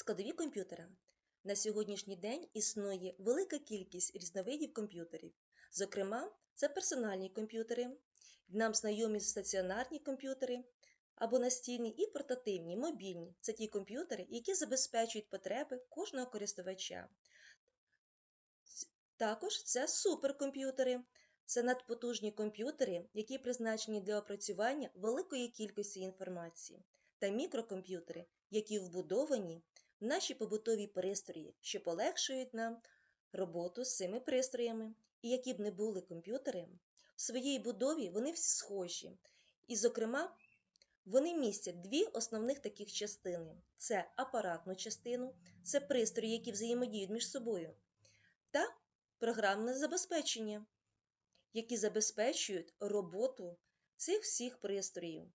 Складові комп'ютера. На сьогоднішній день існує велика кількість різновидів комп'ютерів. Зокрема, це персональні комп'ютери, нам знайомі стаціонарні комп'ютери або настільні і портативні, мобільні. Це ті комп'ютери, які забезпечують потреби кожного користувача. Також це суперкомп'ютери. Це надпотужні комп'ютери, які призначені для опрацювання великої кількості інформації, та мікрокомп'ютери, які вбудовані наші побутові пристрої, що полегшують нам роботу з цими пристроями. І які б не були комп'ютери, в своїй будові вони всі схожі. І, зокрема, вони містять дві основних таких частини: це апаратну частину, це пристрої, які взаємодіють між собою, та програмне забезпечення, які забезпечують роботу цих всіх пристроїв.